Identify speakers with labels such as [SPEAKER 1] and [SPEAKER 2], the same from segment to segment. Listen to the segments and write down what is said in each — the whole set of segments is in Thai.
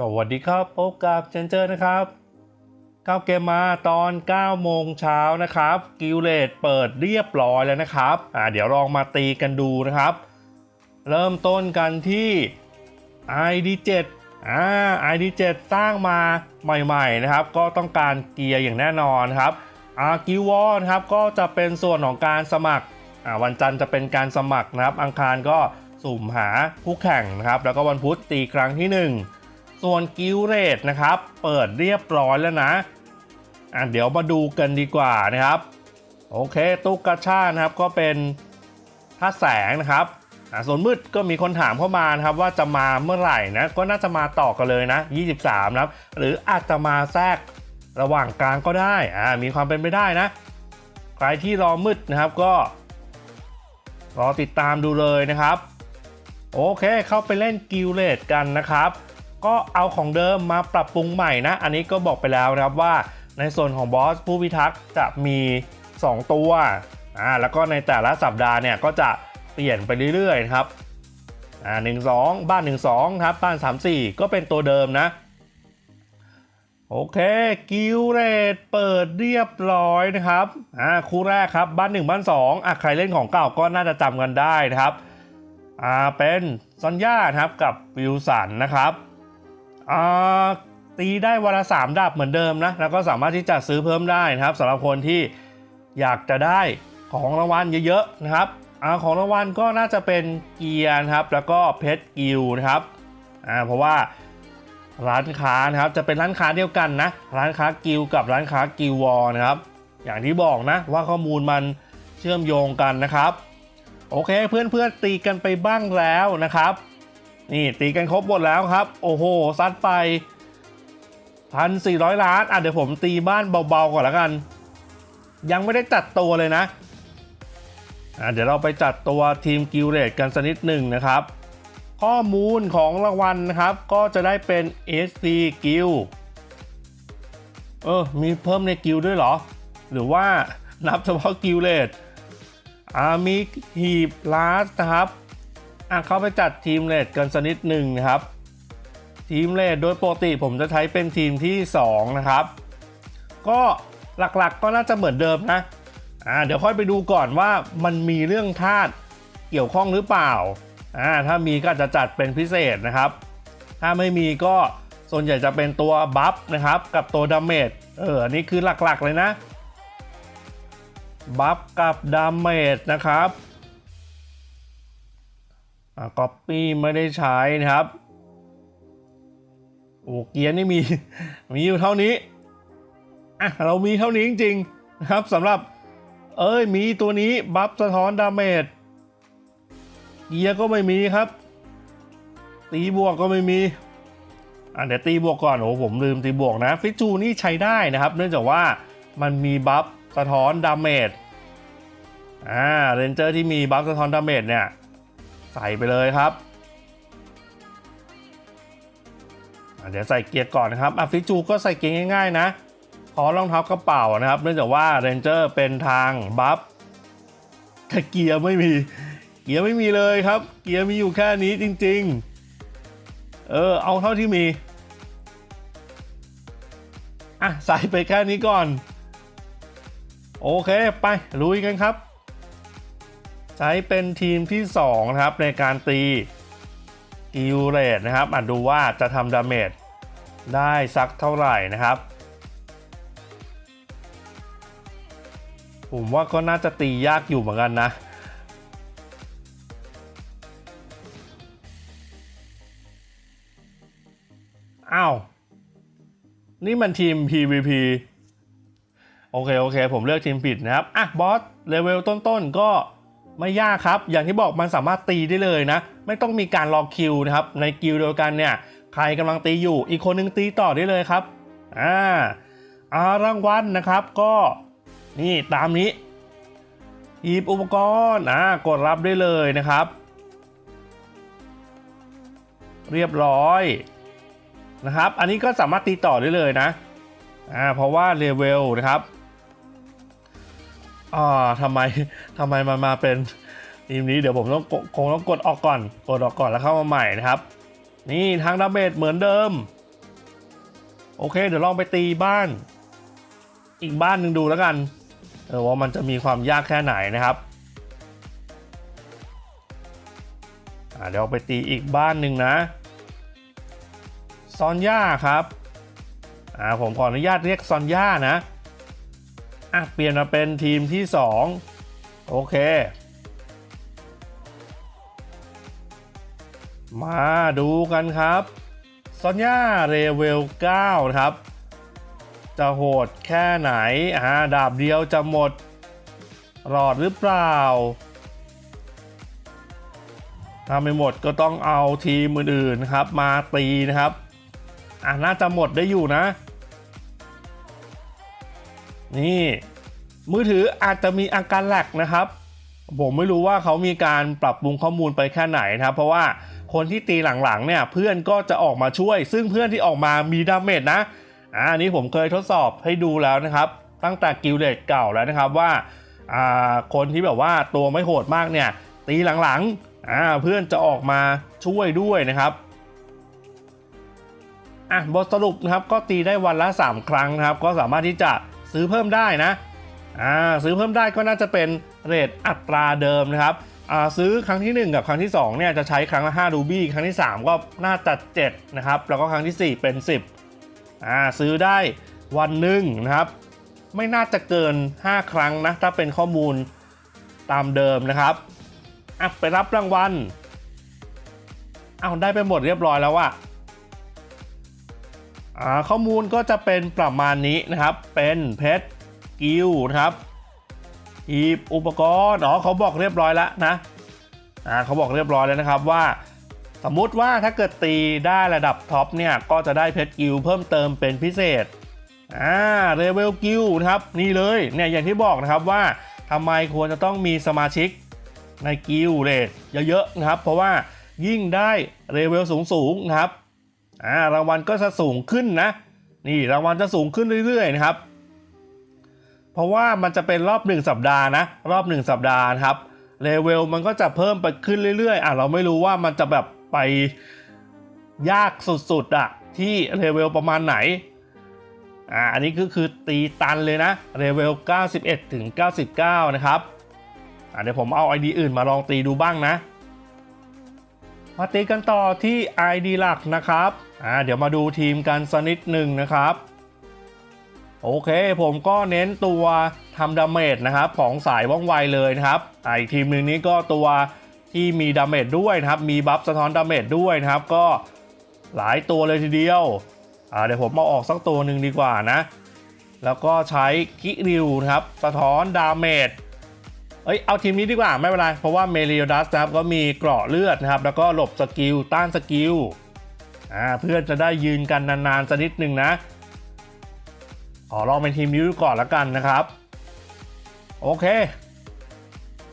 [SPEAKER 1] สวัสดีครับพบกับเจนเจอร์นะครับเข้าเกมมาตอน 9 โมงเช้านะครับ กิลเลตเปิดเรียบร้อยแล้วนะครับอ่าเดี๋ยวลองมาตีกันดูนะครับ เริ่มต้นกันที่ ID7 อ่า ID7 สร้างมาใหม่ๆนะครับ ก็ต้องการเกียร์อย่างแน่นอนครับอากิวอนครับก็จะเป็นส่วนของการสมัครอ่าวันจันทร์จะเป็นการสมัครนะครับ อังคารก็สุ่มหาคู่แข่งนะครับ แล้วก็วันพุธตีครั้งที่ 1 ส่วนกิลเรตนะครับ เปิดเรียบร้อยแล้วนะอะเดี๋ยวมาดูกันดีกว่านะครับ โอเคตุ๊กกาชานะครับก็เป็นท่าแสงนะครับอะส่วนมืดก็มีคนถามเข้ามานะครับว่าจะมาเมื่อไหร่นะก็น่าจะมาต่อกันเลยนะ 23นะครับหรืออาจจะมาแทรกระหว่างกลางก็ได้อ่ามีความเป็นไปได้นะใครที่รอมืดนะครับก็ รอติดตามดูเลยนะครับ โอเคเข้าไปเล่นกิลเลตกันนะครับ ก็เอาของเดิมมาปรับปรุงใหม่นะ อันนี้ก็บอกไปแล้วนะครับว่าในส่วนของบอสผู้พิทักษ์จะมี 2 ตัวอ่าแล้วก็ในแต่ละสัปดาห์เนี่ยก็จะเปลี่ยนไปเรื่อยๆครับอ่าหนึ่งสองบ้าน 1 2ครับบ้าน 3 4 ก็เป็นตัวเดิมนะโอเคกิลเลตเปิดเรียบร้อยนะครับอ่าคู่แรกครับบ้าน 1 บ้าน2อะใครเล่นของเก่าก็น่าจะจำกันได้นะครับอ่าเป็นซอนย่าครับกับวิลสันนะครับ อ่าตีได้วันละ3ดาบเหมือนเดิมนะ แล้วก็สามารถที่จะซื้อเพิ่มได้นะครับสำหรับคนที่อยากจะได้ของรางวัลเยอะๆนะครับอของรางวัลก็น่าจะเป็นเกียร์นะครับ แล้วก็เพชรกิลนะครับอ่าเพราะว่าร้านค้านะครับจะเป็นร้านค้าเดียวกันนะ ร้านค้ากิลกับร้านค้ากิลวอลนะครับ อย่างที่บอกนะว่าข้อมูลมันเชื่อมโยงกันนะครับ โอเคเพื่อนๆตีกันไปบ้างแล้วนะครับ นี่ตีกันครบหมดแล้วครับ โอ้โหซัดไปพันสี่ร้อยล้าน อะเดี๋ยวผมตีบ้านเบาๆก่อนล้วกัน ยังไม่ได้จัดตัวเลยนะ อะเดี๋ยวเราไปจัดตัวทีมกิลเลตกันสักนิดหนึ่งนะครับ ข้อมูลของรางวัลนะครับ ก็จะได้เป็น SP Guild เออ มีเพิ่มในกิลด้วยเหรอ หรือว่านับเฉพาะกิลเลตอ่ามีหีบลาสนะครับ อะเข้าไปจัดทีมเลดกันสักนิดหนึ่งนะครับ ทีมเลดโดยปกติผมจะใช้เป็นทีมที่ 2 นะครับ ก็หลักๆก็น่าจะเหมือนเดิมนะอ่าเดี๋ยวค่อยไปดูก่อนว่ามันมีเรื่องธาตุเกี่ยวข้องหรือเปล่าอ่าถ้ามีก็จจะจัดเป็นพิเศษนะครับ ถ้าไม่มีก็ส่วนใหญ่จะเป็นตัวบัฟนะครับกับตัวดาเมจเอออันนี้คือหลักๆเลยนะบัฟกับดาเมจนะครับ ก๊อปปี้ไม่ได้ใช้นะครับ โอ้เกียร์นี่มี มีอยู่เท่านี้อะเรามีเท่านี้จริงๆนะครับสำหรับ เอ้ยมีตัวนี้บัฟสะท้อนดาเมจเกียร์ก็ไม่มีครับ ตีบวกก็ไม่มีอะเดี๋ยวตีบวกก่อนโอ้ผมลืมตีบวกนะ ฟิจูนี่ใช้ได้นะครับ เนื่องจากว่ามันมีบัฟสะท้อนดาเมจอ่าเรนเจอร์ที่มีบัฟสะท้อนดาเมจเนี่ย ใส่ไปเลยครับเดี๋ยวใส่เกียร์ก่อนนะครับอะฟิจูก็ใส่เกียร์ง่ายๆนะขอรองเท้ากระเป๋านะครับ เนื่องจากว่าเรนเจอร์เป็นทางบัฟแต่เกียร์ไม่มี เกียร์ไม่มีเลยครับ เกียร์มีอยู่แค่นี้จริง ๆ เออเอาเท่าที่มีอะใส่ไปแค่นี้ก่อน โอเคไปลุยกันครับ ใช้เป็นทีมที่2นะครับในการตีกิลเลตนะครับอะดูว่าจะทำดาเมจได้สักเท่าไหร่นะครับ ผมว่าก็น่าจะตียากอยู่เหมือนกันนะอ้าว นี่มันทีม PVP โอเค โอเค ผมเลือกทีมผิดนะครับ อะ บอสเลเวลต้นๆ ก็ ไม่ยากครับ อย่างที่บอกมันสามารถตีได้เลยนะ ไม่ต้องมีการรอคิวนะครับ ในกิลด์เดียวกันเนี่ย ใครกำลังตีอยู่ อีกคนนึงตีต่อได้เลยครับ อ่าอารางวัลนะครับ ก็นี่ตามนี้หยิบอุปกรณ์อ่ากดรับได้เลยนะครับ เรียบร้อยนะครับ อันนี้ก็สามารถตีต่อได้เลยนะ อ่า เพราะว่าเลเวลนะครับ อ่าทำไมทำไมมันมาเป็นทีมนี้เดี๋ยวผมต้องคงต้องกดออกก่อน กดออกก่อนแล้วเข้ามาใหม่นะครับ นี่ทางดาเมจเหมือนเดิม โอเค เดี๋ยวลองไปตีบ้าน อีกบ้านหนึ่งดูแล้วกันเออว่ามันจะมีความยากแค่ไหนนะครับอ่าเดี๋ยวไปตีอีกบ้านหนึ่งนะซอนย่าครับอ่าผมขออนุญาตเรียกซอนย่านะ อะเปลี่ยนมาเป็นทีมที่ 2 โอเค มาดูกันครับซอนย่าเรเวล 9 นะครับ จะโหดแค่ไหนอ่าดาบเดียวจะหมดหลอดหรือเปล่า ถ้าไม่หมดก็ต้องเอาทีมอื่นๆครับ มาตีนะครับอะน่าจะหมดได้อยู่นะ นี่มือถืออาจจะมีอาการแหลกนะครับ ผมไม่รู้ว่าเขามีการปรับปรุงข้อมูลไปแค่ไหนนะครับ เพราะว่าคนที่ตีหลังๆเนี่ยเพื่อนก็จะออกมาช่วย ซึ่งเพื่อนที่ออกมามีดาเมจนะอ่านนี้ผมเคยทดสอบให้ดูแล้วนะครับ ตั้งแต่กิลเลตเก่าแล้วนะครับว่าอ่าคนที่แบบว่าตัวไม่โหดมากเนี่ย ตีหลังๆอ่าเพื่อนจะออกมาช่วยด้วยนะครับอะบทสรุปนะครับก็ตีได้วันละ 3 ครั้งนะครับ ก็สามารถที่จะ ซื้อเพิ่มได้นะอ่าซื้อเพิ่มได้ก็น่าจะเป็นเรทอัตราเดิมนะครับอ่าซื้อครั้งที่ 1 กับครั้งที่2เนี่ยจะใช้ครั้งละ5รูบี้ครั้งที่ 3 ก็น่าจะ7นะครับแล้วก็ครั้งทีสี่4 เป็น 10อ่าซื้อได้วันหนึ่งนะครับไม่น่าจะเกิน 5 ครั้งนะถ้าเป็นข้อมูลตามเดิมนะครับอะไปรับรางวัลเอาได้ไปหมดเรียบร้อยแล้วอะอ่า ข้อมูลก็จะเป็นประมาณนี้นะครับ เป็นเพชรกิลนะครับหีบอุปกรณ์อ๋อเขาบอกเรียบร้อยแล้วนะอ่าเขาบอกเรียบร้อยแล้วนะครับว่า สมมุติว่าถ้าเกิดตีได้ระดับท็อปเนี่ยก็จะได้เพชรกิลเพิ่มเติมเป็นพิเศษอ่าเรเวลกิลนะครับนี่เลยเนี่ยอย่างที่บอกนะครับว่าทำไมควรจะต้องมีสมาชิกในกิลเลทเยอะๆนะครับ เพราะว่ายิ่งได้เรเวลสูงๆนะครับ อ่ารางวัลก็จะสูงขึ้นนะ นี่รางวัลจะสูงขึ้นเรื่อยๆนะครับ เพราะว่ามันจะเป็นรอบ 1 สัปดาห์นะ รอบ 1 สัปดาห์นะครับเลเวลมันก็จะเพิ่มไปขึ้นเรื่อยๆอะเราไม่รู้ว่ามันจะแบบไปยากสุดๆอะที่เลเวลประมาณไหนอ่าอันนี้ก็คือตีตันเลยนะเลเวล 91 ถึง 99 นะครับอ่าเดี๋ยวผมเอา ID อื่นมาลองตีดูบ้างนะ มาตีกันต่อที่ ID หลักนะครับ อ่าเดี๋ยวมาดูทีมกันสักนิดหนึ่งนะครับ โอเคผมก็เน้นตัวทำดาเมจนะครับของสายว่องไวเลยนะครับอ่าอีกทีมหนึ่งนี้ก็ตัวที่มีดาเมจด้วยนะครับ มีบัฟสะท้อนดาเมจด้วยนะครับ ก็หลายตัวเลยทีเดียวอ่าเดี๋ยวผมเอาออกสักตัวหนึ่งดีกว่านะ แล้วก็ใช้คิริวนะครับ สะท้อนดาเมจเอ้ยเอาทีมนี้ดีกว่าไม่เป็นไร เพราะว่าเมริโอดัสนะครับก็มีเกราะเลือดนะครับ แล้วก็หลบสกิลต้านสกิล เพื่อนจะได้ยืนกันนานๆสักนิดหนึ่งนะ ขอลองเป็นทีมนี้ดูก่อนละกันนะครับ โอเค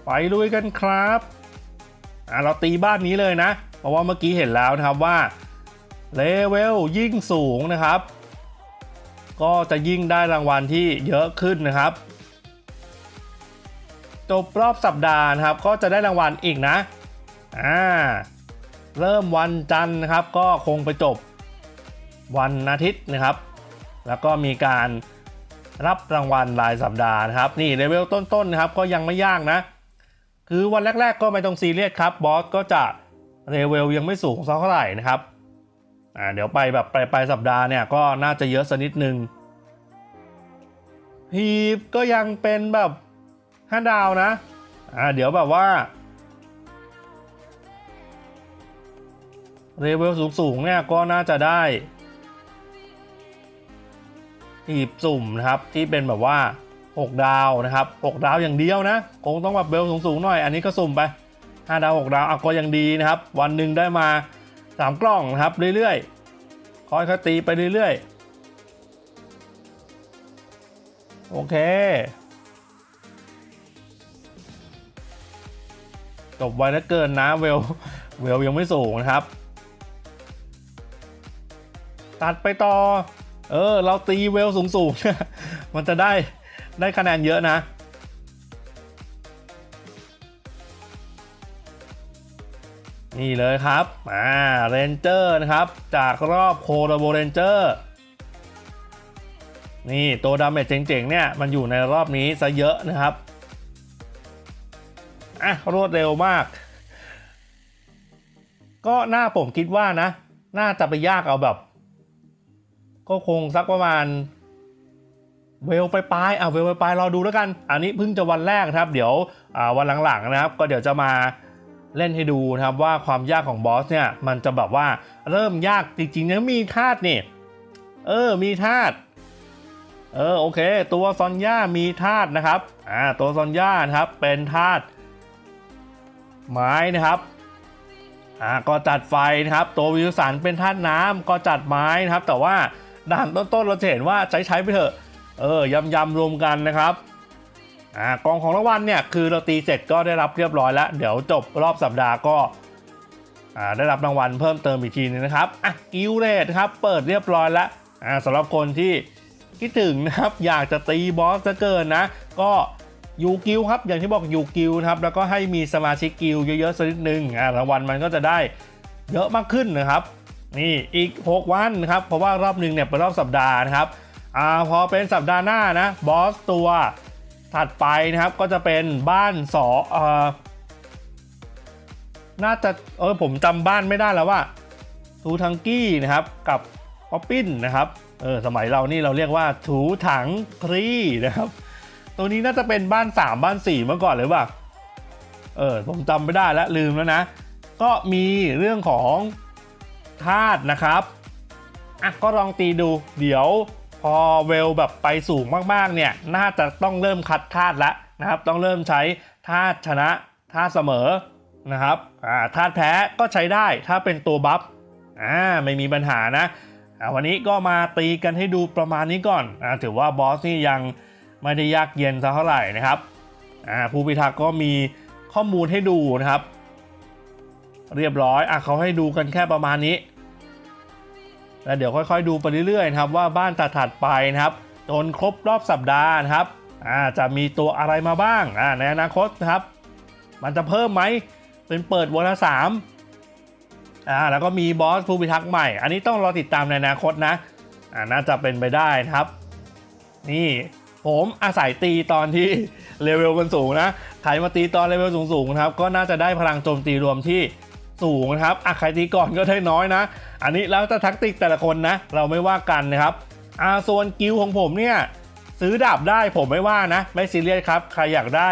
[SPEAKER 1] ไปลุยกันครับเราตีบ้านนี้เลยนะ เพราะว่าเมื่อกี้เห็นแล้วนะครับว่าเลเวลยิ่งสูงนะครับ ก็จะยิ่งได้รางวัลที่เยอะขึ้นนะครับจบรอบสัปดาห์นะครับ ก็จะได้รางวัลอีกนะ อ่า เริ่มวันจันทร์นะครับ ก็คงไปจบวันอาทิตย์นะครับ แล้วก็มีการรับรางวัลรายสัปดาห์นะครับ นี่เลเวลต้นๆนะครับก็ยังไม่ยากนะ คือวันแรก ๆ ก็ไม่ต้องซีเรียสครับบอสก็จะเลเวลยังไม่สูงสักเท่าไหร่นะครับอ่าเดี๋ยวไปแบบปลายปลายสัปดาห์เนี่ยก็น่าจะเยอะสักนิดนึงพีบก็ยังเป็นแบบห้าดาวนะอ่าเดี๋ยวแบบว่า เลเวลสูงๆเนี่ยก็น่าจะได้หีบสุ่มนะครับที่เป็นแบบว่า 6 ดาวนะครับ 6 ดาวอย่างเดียวนะคงต้องแบบเบลสูงๆหน่อย อันนี้ก็สุ่มไป 5 ดาว 6 ดาวอะก็ยังดีนะครับ วันหนึ่งได้มา 3 กล่องนะครับเรื่อยๆคอยคตีไปเรื่อยๆ โอเคจบไวเหลือเกินนะเวลเวลยังไม่สูงนะครับ ตัดไปต่อ เออ เราตีเวลสูงๆ มันจะได้ได้คะแนนเยอะนะนี่เลยครับ อ่า เรนเจอร์นะครับ จากรอบโคโรโบเรนเจอร์ นี่ตัวดาเมจเจ๋งๆ เนี่ย มันอยู่ในรอบนี้ซะเยอะนะครับ อะ รวดเร็วมาก ก็หน่าผมคิดว่านะ น่าจะไปยากเอาแบบ ก็คงสักประมาณเวลไปปลายอะเวลไปปลายรอดูแล้วกัน อันนี้เพิ่งจะวันแรกครับ เดี๋ยวอ่าวันหลังๆนะครับ ก็เดี๋ยวจะมาเล่นให้ดูนะครับว่าความยากของบอสเนี่ยมันจะแบบว่าเริ่มยากจริงๆนะมีธาตุนี่เออมีธาตุเออโอเค ตัวซอนย่ามีธาตุนะครับอ่าตัวซอนย่านะครับเป็นธาตุไม้นะครับอ่าก็จัดไฟนะครับ ตัววิวสันเป็นธาตุน้ำก็จัดไม้นะครับ แต่ว่า ด่านต้นๆเราจะเห็นว่าใช้ใช้ไปเถอะ เออยำยำรวมกันนะครับอ่ากองของรางวัลเนี่ยคือเราตีเสร็จก็ได้รับเรียบร้อยแล้ว เดี๋ยวจบรอบสัปดาห์ก็อ่าได้รับรางวัลเพิ่มเติมอีกทีนึงนะครับอะกิลเลตครับเปิดเรียบร้อยแล้วอ่าสำหรับคนที่คิดถึงนะครับอยากจะตีบอสจะเกินนะ ก็ยูกิลครับอย่างที่บอกยูกิลนะครับแล้วก็ให้มีสมาชิกกิลเยอะๆสักนิดนึงอ่ารางวัลมันก็จะได้เยอะมากขึ้นนะครับ นี่อีก 6 วันนะครับ เพราะว่ารอบหนึ่งเนี่ยเป็นรอบสัปดาห์นะครับอ่าพอเป็นสัปดาห์หน้านะบอสตัวถัดไปนะครับก็จะเป็นบ้านสอเอ่อน่าจะเออผมจำบ้านไม่ได้แล้วว่าทูทังกี้นะครับกับป๊อปปิ้นนะครับเออสมัยเรานี่เราเรียกว่าถูถังครีนะครับ ตัวนี้น่าจะเป็นบ้าน 3 บ้าน 4 เมื่อก่อนเลยว่าเออผมจำไม่ได้แล้วลืมแล้วนะ ก็มีเรื่องของ ธาตุนะครับอะก็ลองตีดู เดี๋ยวพอเวลแบบไปสูงมากๆเนี่ยน่าจะต้องเริ่มคัดธาตุแล้วนะครับ ต้องเริ่มใช้ธาตุชนะธาตุเสมอนะครับอ่าธาตุแพ้ก็ใช้ได้ถ้าเป็นตัวบัฟอ่าไม่มีปัญหานะอ่าวันนี้ก็มาตีกันให้ดูประมาณนี้ก่อนอ่าถือว่าบอสนี่ยังไม่ได้ยากเย็นสักเท่าไหร่นะครับอ่าผู้พิทักษ์ก็มีข้อมูลให้ดูนะครับ เรียบร้อยอะเขาให้ดูกันแค่ประมาณนี้ แล้วเดี๋ยวค่อยๆ ดูไปเรื่อยๆนะครับว่าบ้านถัดๆไปนะครับจนครบรอบสัปดาห์นะครับจะมีตัวอะไรมาบ้างในอนาคตนะครับ มันจะเพิ่มไหมเป็นเปิดวันละสามแล้วก็มีบอสผู้พิทักษ์ใหม่ อันนี้ต้องรอติดตามในอนาคตนะน่าจะเป็นไปได้นะครับ นี่ผมอาศัยตีตอนที่เลเวลมันสูงนะใครมาตีตอนเลเวลสูงๆนะครับ ก็น่าจะได้พลังโจมตีรวมที่ สูงนะครับอะใครตีก่อนก็ได้น้อยนะ อันนี้แล้วแต่ทักติกแต่ละคนนะ เราไม่ว่ากันนะครับอ่าส่วนกิลของผมเนี่ยซื้อดาบได้ผมไม่ว่านะ ไม่ซีเรียสครับ ใครอยากได้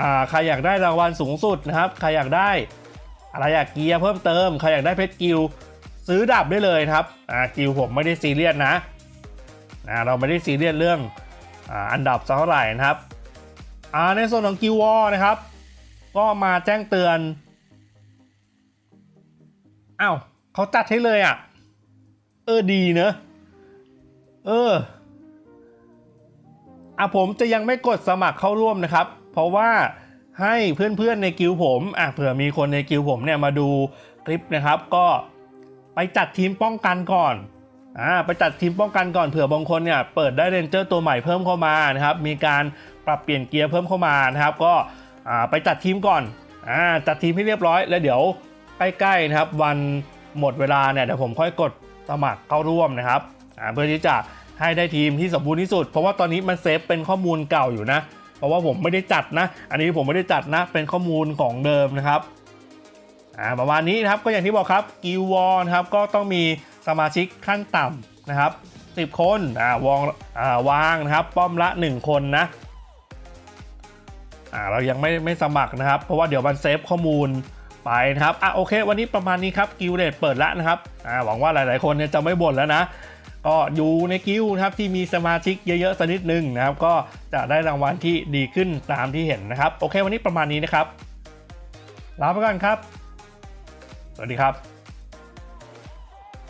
[SPEAKER 1] อ่าใครอยากได้รางวัลสูงสุดนะครับ ใครอยากได้ อะไรอยากเกียร์เพิ่มเติม ใครอยากได้เพชรกิลซื้อดาบได้เลยครับอ่ากิลผมไม่ได้ซีเรียสนะอ่าเราไม่ได้ซีเรียสเรื่องอ่าอันดับเท่าไหร่นะครับอ่าในส่วนของกิลวอนะครับ ก็มาแจ้งเตือน อ้าวเขาจัดให้เลยอะ เออดีเนอะเอออะผมจะยังไม่กดสมัครเข้าร่วมนะครับ เพราะว่าให้เพื่อนๆในกิลผมอะเผื่อมีคนในกิลผมเนี่ยมาดูคลิปนะครับ ก็ไปจัดทีมป้องกันก่อนอ่าไปจัดทีมป้องกันก่อนเผื่อบางคนเนี่ยเปิดได้เรนเจอร์ตัวใหม่เพิ่มเข้ามานะครับ มีการปรับเปลี่ยนเกียร์เพิ่มเข้ามานะครับ ก็อ่าไปจัดทีมก่อนอ่าจัดทีมให้เรียบร้อยแล้วเดี๋ยว ใกล้ๆนะครับ วันหมดเวลาเนี่ยเดี๋ยวผมค่อยกดสมัครเข้าร่วมนะครับเพื่อที่จะให้ได้ทีมที่สมบูรณ์ที่สุด เพราะว่าตอนนี้มันเซฟเป็นข้อมูลเก่าอยู่นะ เพราะว่าผมไม่ได้จัดนะ อันนี้ผมไม่ได้จัดนะ เป็นข้อมูลของเดิมนะครับอ่าประมาณนี้นะครับก็อย่างที่บอกครับกิววอนครับก็ต้องมีสมาชิกขั้นต่ำนะครับ10 คนอ่าวองอ่าวางนะครับ ป้อมละ 1 คนนะอ่าเรายังไม่ไม่สมัครนะครับ เพราะว่าเดี๋ยวมันเซฟข้อมูล ไปนะครับอะโอเค วันนี้ประมาณนี้ครับกิลเลตเปิดแล้วนะครับอ่าหวังว่าหลายๆคนเนี่ยจะไม่บ่นแล้วนะก็อยู่ในกิลด์นะครับที่มีสมาชิกเยอะๆสักนิดนึงนะครับ ก็จะได้รางวัลที่ดีขึ้นตามที่เห็นนะครับ โอเค วันนี้ประมาณนี้นะครับลาไปก่อนครับ สวัสดีครับ